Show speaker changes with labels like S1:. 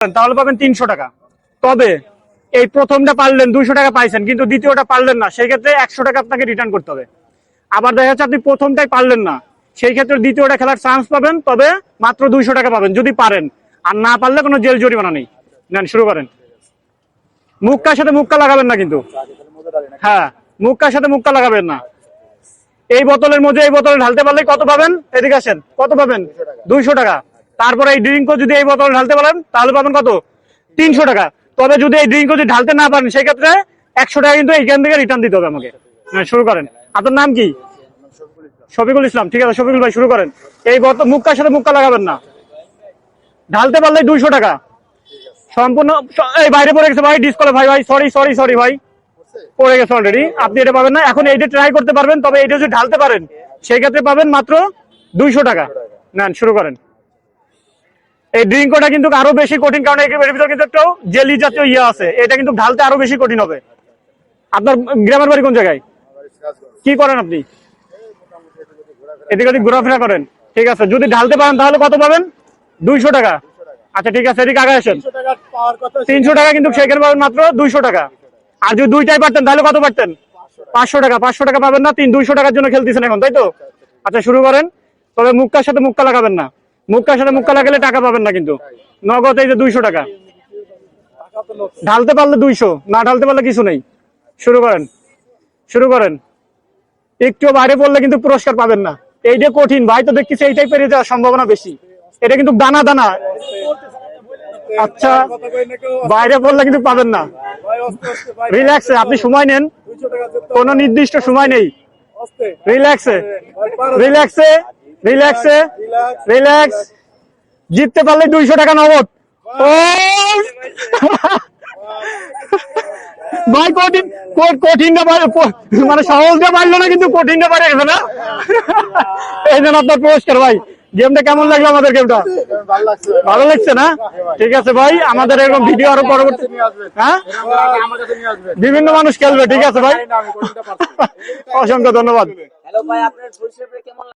S1: তাহলে পাবেন তিনশো টাকা। তবে এই প্রথমটা পারলেন, দুইশো টাকা পাইছেন, কিন্তু দ্বিতীয়টা পারলেন না সেই ক্ষেত্রে একশো টাকা আপনাকে রিটার্ন করতে হবে। আবার দেখা যাচ্ছে আপনি প্রথমটাই পারলেন না, সেই ক্ষেত্রে দ্বিতীয়টা খেলার চান্স পাবেন, তবে মাত্র দুইশো টাকা পাবেন, যদি পারেন। আর না পারলে কোনো জেল জরিমানা নেই। নেন, শুরু করেন। মুক্কার সাথে মুক্কা লাগাবেন না কিন্তু। হ্যাঁ মুক্কার সাথে মুক্কা লাগাবেন না। এই বোতলের মধ্যে, এই বোতলে ঢালতে পারলে কত পাবেন? এদিকে আসেন, কত পাবেন? দুইশো টাকা। তারপরে এই ড্রিঙ্কও যদি এই বোতলে ঢালতে পারেন, তাহলে পাবেন কত? তিনশো টাকা। তবে যদি এই ড্রিঙ্কও যদি ঢালতে না পারেন সেই ক্ষেত্রে একশো টাকা কিন্তু এইখান থেকে রিটার্ন দিতে হবে আমাকে। হ্যাঁ শুরু করেন। আপনার নাম কি? শফিকুল ইসলাম। ঠিক আছে, শফিকুল ভাই, শুরু করেন। এই বোতল মুক্কার সাথে মুক্কা লাগাবেন না। ঢালতে পারলে দুইশো টাকা। সম্পূর্ণ, এই বাইরে পড়ে গেছে ভাই ডিসকলে ভাই ভাই সরি সরি সরি ভাই। পড়ে গেছে অলরেডি আপনি এটা পাবেন না। এখন এইটা ট্রাই করতে পারবেন, তবে এটা যদি ঢালতে পারেন সেই ক্ষেত্রে পাবেন মাত্র দুইশো টাকা। নেন, শুরু করেন। এই ড্রিঙ্কটা কিন্তু আরও বেশি কঠিন কারণ এর ভিতরে কিন্তু একটা জেলি জাতীয় ইয়ে আছে। এটা কিন্তু ঢালতে আরও বেশি কঠিন হবে। আপনার গ্রামের বাড়ি কোন জায়গায়? কি করেন আপনি? এদিকে ওদিক ঘোরাফেরা করেন। ঠিক আছে যদি ঢালতে পারেন তাহলে কত পাবেন? দুইশো টাকা। আচ্ছা ঠিক আছে এদিকে আগে আসেন। তিনশো টাকা কিন্তু সেখানে পাবেন মাত্র দুইশো টাকা। আর যদি দুইটাই পারতেন তাহলে কত পারতেন? পাঁচশো টাকা পাঁচশো টাকা পাবেন না তিন দুইশো টাকার জন্য খেলতেছেন এখন তাই তো? আচ্ছা শুরু করেন। তবে মুক্কার সাথে মুক্কা লাগাবেন না। মুক্কার সাথে মুক্কা লাগালে টাকা পাবেন না কিন্তু। নগদ এই যে দুইশো টাকা। ঢালতে পারলে দুইশো, না ঢালতে পারলে কিছু নেই। শুরু করেন। শুরু করেন। একটু বাইরে পড়লে কিন্তু পুরস্কার পাবেন না। এইটা কঠিন, ভাই তো দেখতেছি এইটাই পেরিয়ে যাওয়ার সম্ভাবনা বেশি। এটা কিন্তু দানা দানা। আচ্ছা বাইরে পড়লে কিন্তু পাবেন না। রিল্যাক্সে, আপনি সময় নেন। কোনো নির্দিষ্ট সময় নেই। রিল্যাক্সে। রিল্যাক্সে। রিল্যাক্সে রিল্যাক্স জিততে পারলে দুইশো টাকা নগদ। ও ভাই কঠিন কঠিনটা মানে সহজটা পারল না কিন্তু কঠিনটা পারে গেছে না? এই জন্য আপনার পুরস্কার ভাই। গেমটা কেমন লাগল আমাদের গেমটা?
S2: ভালো লাগছে
S1: না? ঠিক আছে ভাই আমাদের এরকম ভিডিও আরও পরবর্তী হ্যাঁ? বিভিন্ন মানুষ খেলবে ঠিক আছে ভাই? অসংখ্য ধন্যবাদ।